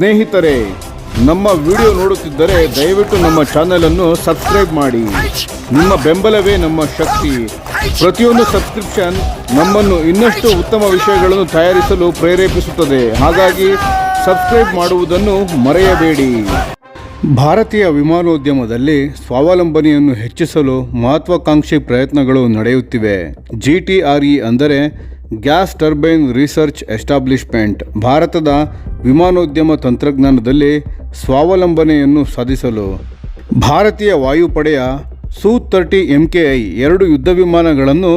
ಸ್ನೇಹಿತರೆ, ನಮ್ಮ ವಿಡಿಯೋ ನೋಡುತ್ತಿದ್ದರೆ ದಯವಿಟ್ಟು ನಮ್ಮ ಚಾನೆಲ್ ಅನ್ನು ಸಬ್ಸ್ಕ್ರೈಬ್ ಮಾಡಿ. ನಿಮ್ಮ ಬೆಂಬಲವೇ ನಮ್ಮ ಶಕ್ತಿ. ಪ್ರತಿಯೊಂದು ಸಬ್ಸ್ಕ್ರಿಪ್ಷನ್ ನಮ್ಮನ್ನು ಇನ್ನಷ್ಟು ಉತ್ತಮ ವಿಷಯಗಳನ್ನು ತಯಾರಿಸಲು ಪ್ರೇರೇಪಿಸುತ್ತದೆ. ಹಾಗಾಗಿ ಸಬ್ಸ್ಕ್ರೈಬ್ ಮಾಡುವುದನ್ನು ಮರೆಯಬೇಡಿ. ಭಾರತೀಯ ವಿಮಾನೋದ್ಯಮದಲ್ಲಿ ಸ್ವಾವಲಂಬನೆಯನ್ನು ಹೆಚ್ಚಿಸಲು ಮಹತ್ವಾಕಾಂಕ್ಷಿ ಪ್ರಯತ್ನಗಳು ನಡೆಯುತ್ತಿವೆ. ಜಿ ಟಿ ಆರ್ ಇ ಅಂದರೆ ಗ್ಯಾಸ್ ಟರ್ಬೈನ್ ರಿಸರ್ಚ್ ಎಸ್ಟಾಬ್ಲಿಷ್ಮೆಂಟ್. ಭಾರತದ ವಿಮಾನೋದ್ಯಮ ತಂತ್ರಜ್ಞಾನದಲ್ಲಿ ಸ್ವಾವಲಂಬನೆಯನ್ನು ಸಾಧಿಸಲು ಭಾರತೀಯ ವಾಯುಪಡೆಯ ಸು ತರ್ಟಿ ಎಂ ಕೆ ಐ ಎರಡು ಯುದ್ಧ ವಿಮಾನಗಳನ್ನು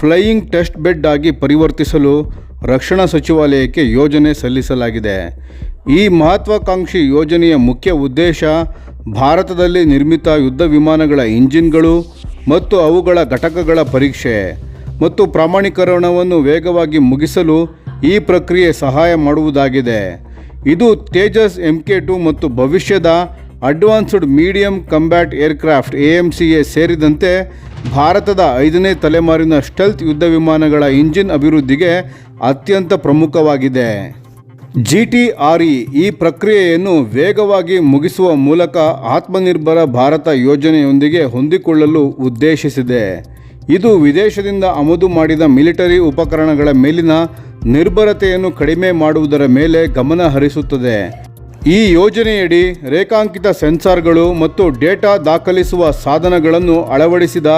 ಫ್ಲೈಯಿಂಗ್ ಟೆಸ್ಟ್ ಬೆಡ್ ಆಗಿ ಪರಿವರ್ತಿಸಲು ರಕ್ಷಣಾ ಸಚಿವಾಲಯಕ್ಕೆ ಯೋಜನೆ ಸಲ್ಲಿಸಲಾಗಿದೆ. ಈ ಮಹತ್ವಾಕಾಂಕ್ಷಿ ಯೋಜನೆಯ ಮುಖ್ಯ ಉದ್ದೇಶ ಭಾರತದಲ್ಲಿ ನಿರ್ಮಿತ ಯುದ್ಧ ವಿಮಾನಗಳ ಇಂಜಿನ್ಗಳು ಮತ್ತು ಅವುಗಳ ಘಟಕಗಳ ಪರೀಕ್ಷೆ ಮತ್ತು ಪ್ರಮಾಣೀಕರಣವನ್ನು ವೇಗವಾಗಿ ಮುಗಿಸಲು ಈ ಪ್ರಕ್ರಿಯೆ ಸಹಾಯ ಮಾಡುವುದಾಗಿದೆ. ಇದು ತೇಜಸ್ ಎಂ ಕೆ ಟು ಮತ್ತು ಭವಿಷ್ಯದ advanced medium combat aircraft A M C A ಸೇರಿದಂತೆ ಭಾರತದ ಐದನೇ ತಲೆಮಾರಿನ ಸ್ಟೆಲ್ತ್ ಯುದ್ಧ ವಿಮಾನಗಳ ಇಂಜಿನ್ ಅಭಿವೃದ್ಧಿಗೆ ಅತ್ಯಂತ ಪ್ರಮುಖವಾಗಿದೆ. ಜಿ ಟಿ ಆರ್ ಇ ಈ ಪ್ರಕ್ರಿಯೆಯನ್ನು ವೇಗವಾಗಿ ಮುಗಿಸುವ ಮೂಲಕ ಆತ್ಮನಿರ್ಭರ ಭಾರತ ಯೋಜನೆಯೊಂದಿಗೆ ಹೊಂದಿಕೊಳ್ಳಲು ಉದ್ದೇಶಿಸಿದೆ. ಇದು ವಿದೇಶದಿಂದ ಆಮದು ಮಾಡಿದ ಮಿಲಿಟರಿ ಉಪಕರಣಗಳ ಮೇಲಿನ ನಿರ್ಭರತೆಯನ್ನು ಕಡಿಮೆ ಮಾಡುವುದರ ಮೇಲೆ ಗಮನ ಹರಿಸುತ್ತದೆ. ಈ ಯೋಜನೆಯಡಿ ರೇಖಾಂಕಿತ ಸೆನ್ಸಾರ್ಗಳು ಮತ್ತು ಡೇಟಾ ದಾಖಲಿಸುವ ಸಾಧನಗಳನ್ನು ಅಳವಡಿಸಿದ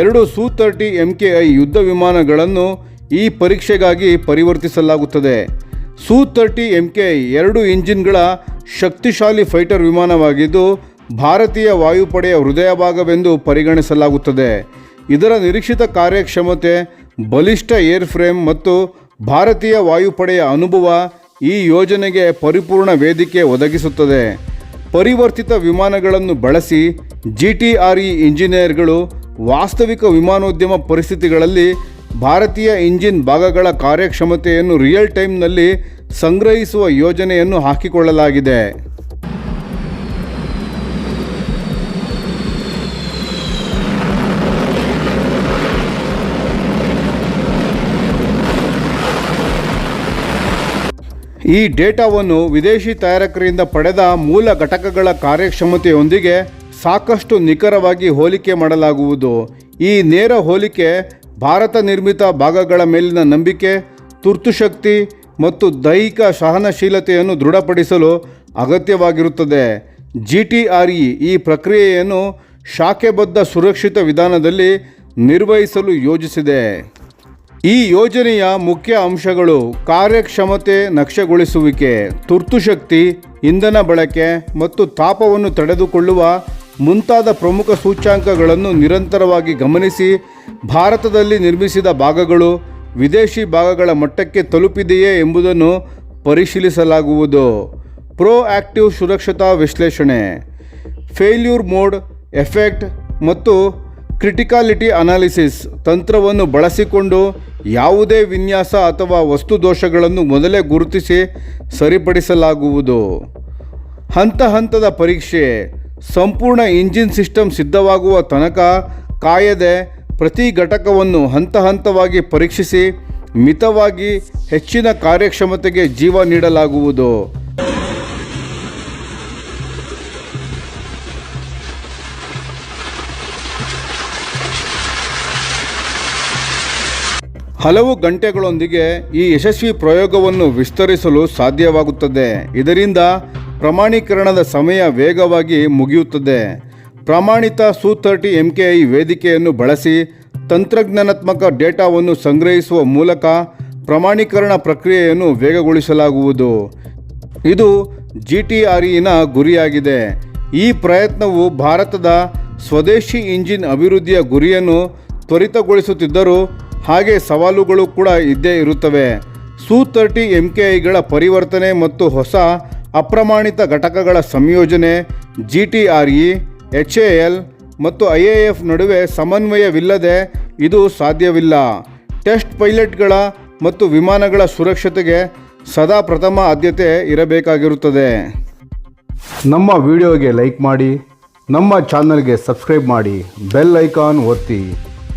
ಎರಡು Su thirty M K I ಯುದ್ಧ ವಿಮಾನಗಳನ್ನು ಈ ಪರೀಕ್ಷೆಗಾಗಿ ಪರಿವರ್ತಿಸಲಾಗುತ್ತದೆ. ಸು ತರ್ಟಿ ಎಂ ಕೆ ಐ ಎರಡು ಇಂಜಿನ್ಗಳ ಶಕ್ತಿಶಾಲಿ ಫೈಟರ್ ವಿಮಾನವಾಗಿದ್ದು, ಭಾರತೀಯ ವಾಯುಪಡೆಯ ಹೃದಯ ಭಾಗವೆಂದು ಪರಿಗಣಿಸಲಾಗುತ್ತದೆ. ಇದರ ನಿರೀಕ್ಷಿತ ಕಾರ್ಯಕ್ಷಮತೆ, ಬಲಿಷ್ಠ ಏರ್ ಫ್ರೇಮ್ ಮತ್ತು ಭಾರತೀಯ ವಾಯುಪಡೆಯ ಅನುಭವ ಈ ಯೋಜನೆಗೆ ಪರಿಪೂರ್ಣ ವೇದಿಕೆ ಒದಗಿಸುತ್ತದೆ. ಪರಿವರ್ತಿತ ವಿಮಾನಗಳನ್ನು ಬಳಸಿ ಜಿ ಟಿ ಆರ್ ಇ ಇಂಜಿನಿಯರ್ಗಳು ವಾಸ್ತವಿಕ ವಿಮಾನೋದ್ಯಮ ಪರಿಸ್ಥಿತಿಗಳಲ್ಲಿ ಭಾರತೀಯ ಇಂಜಿನ್ ಭಾಗಗಳ ಕಾರ್ಯಕ್ಷಮತೆಯನ್ನು ರಿಯಲ್ ಟೈಮ್ನಲ್ಲಿ ಸಂಗ್ರಹಿಸುವ ಯೋಜನೆಯನ್ನು ಹಾಕಿಕೊಳ್ಳಲಾಗಿದೆ. ಈ ಡೇಟಾವನ್ನು ವಿದೇಶಿ ತಯಾರಕರಿಂದ ಪಡೆದ ಮೂಲ ಘಟಕಗಳ ಕಾರ್ಯಕ್ಷಮತೆಯೊಂದಿಗೆ ಸಾಕಷ್ಟು ನಿಖರವಾಗಿ ಹೋಲಿಕೆ ಮಾಡಲಾಗುವುದು. ಈ ನೇರ ಹೋಲಿಕೆ ಭಾರತ ನಿರ್ಮಿತ ಭಾಗಗಳ ಮೇಲಿನ ನಂಬಿಕೆ, ತುರ್ತು ಶಕ್ತಿ ಮತ್ತು ದೈಹಿಕ ಸಹನಶೀಲತೆಯನ್ನು ದೃಢಪಡಿಸಲು ಅಗತ್ಯವಾಗಿರುತ್ತದೆ. ಜಿ ಟಿ ಆರ್ ಇ ಈ ಪ್ರಕ್ರಿಯೆಯನ್ನು ಶಾಖೆಬದ್ಧ ಸುರಕ್ಷಿತ ವಿಧಾನದಲ್ಲಿ ನಿರ್ವಹಿಸಲು ಯೋಜಿಸಿದೆ. ಈ ಯೋಜನೆಯ ಮುಖ್ಯ ಅಂಶಗಳು ಕಾರ್ಯಕ್ಷಮತೆ ನಕ್ಷೆಗೊಳಿಸುವಿಕೆ, ತುರ್ತು ಶಕ್ತಿ, ಇಂಧನ ಬಳಕೆ ಮತ್ತು ತಾಪವನ್ನು ತಡೆದುಕೊಳ್ಳುವ ಮುಂತಾದ ಪ್ರಮುಖ ಸೂಚ್ಯಾಂಕಗಳನ್ನು ನಿರಂತರವಾಗಿ ಗಮನಿಸಿ ಭಾರತದಲ್ಲಿ ನಿರ್ಮಿಸಿದ ಭಾಗಗಳು ವಿದೇಶಿ ಭಾಗಗಳ ಮಟ್ಟಕ್ಕೆ ತಲುಪಿದೆಯೇ ಎಂಬುದನ್ನು ಪರಿಶೀಲಿಸಲಾಗುವುದು. ಪ್ರೋ ಆಕ್ಟಿವ್ ಸುರಕ್ಷತಾ ವಿಶ್ಲೇಷಣೆ, ಫೇಲ್ಯೂರ್ ಮೋಡ್ ಎಫೆಕ್ಟ್ ಮತ್ತು ಕ್ರಿಟಿಕಾಲಿಟಿ ಅನಾಲಿಸಿಸ್ ತಂತ್ರವನ್ನು ಬಳಸಿಕೊಂಡು ಯಾವುದೇ ವಿನ್ಯಾಸ ಅಥವಾ ವಸ್ತು ದೋಷಗಳನ್ನು ಮೊದಲೇ ಗುರುತಿಸಿ ಸರಿಪಡಿಸಲಾಗುವುದು. ಹಂತ ಹಂತದ ಪರೀಕ್ಷೆ, ಸಂಪೂರ್ಣ ಇಂಜಿನ್ ಸಿಸ್ಟಮ್ ಸಿದ್ಧವಾಗುವ ತನಕ ಕಾಯದೆ ಪ್ರತಿ ಘಟಕವನ್ನು ಹಂತ ಹಂತವಾಗಿ ಪರೀಕ್ಷಿಸಿ ಮಿತವಾಗಿ ಹೆಚ್ಚಿನ ಕಾರ್ಯಕ್ಷಮತೆಗೆ ಜೀವ ನೀಡಲಾಗುವುದು. ಹಲವು ಗಂಟೆಗಳೊಂದಿಗೆ ಈ ಯಶಸ್ವಿ ಪ್ರಯೋಗವನ್ನು ವಿಸ್ತರಿಸಲು ಸಾಧ್ಯವಾಗುತ್ತದೆ. ಇದರಿಂದ ಪ್ರಮಾಣೀಕರಣದ ಸಮಯ ವೇಗವಾಗಿ ಮುಗಿಯುತ್ತದೆ. ಪ್ರಮಾಣಿತ Su thirty M K I ವೇದಿಕೆಯನ್ನು ಬಳಸಿ ತಂತ್ರಜ್ಞಾನಾತ್ಮಕ ಡೇಟಾವನ್ನು ಸಂಗ್ರಹಿಸುವ ಮೂಲಕ ಪ್ರಮಾಣೀಕರಣ ಪ್ರಕ್ರಿಯೆಯನ್ನು ವೇಗಗೊಳಿಸಲಾಗುವುದು. ಇದು ಜಿ ಟಿ ಆರ್ ಇನ ಗುರಿಯಾಗಿದೆ. ಈ ಪ್ರಯತ್ನವು ಭಾರತದ ಸ್ವದೇಶಿ ಇಂಜಿನ್ ಅಭಿವೃದ್ಧಿಯ ಗುರಿಯನ್ನು ತ್ವರಿತಗೊಳಿಸುತ್ತಿದ್ದರೂ ಹಾಗೆ ಸವಾಲುಗಳು ಕೂಡ ಇದ್ದೇ ಇರುತ್ತವೆ. ಸೂ ತರ್ಟಿ ಎಂ ಕೆ ಐಗಳ ಪರಿವರ್ತನೆ ಮತ್ತು ಹೊಸ ಅಪ್ರಮಾಣಿತ ಘಟಕಗಳ ಸಂಯೋಜನೆ, G T R E, H A L ಮತ್ತು ಐ ಎ ಎಫ್ ನಡುವೆ ಸಮನ್ವಯವಿಲ್ಲದೆ ಇದು ಸಾಧ್ಯವಿಲ್ಲ. ಟೆಸ್ಟ್ ಪೈಲಟ್ಗಳ ಮತ್ತು ವಿಮಾನಗಳ ಸುರಕ್ಷತೆಗೆ ಸದಾ ಪ್ರಥಮ ಆದ್ಯತೆ ಇರಬೇಕಾಗಿರುತ್ತದೆ. ನಮ್ಮ ವಿಡಿಯೋಗೆ ಲೈಕ್ ಮಾಡಿ, ನಮ್ಮ ಚಾನಲ್ಗೆ ಸಬ್ಸ್ಕ್ರೈಬ್ ಮಾಡಿ, ಬೆಲ್ ಐಕಾನ್ ಒತ್ತಿ.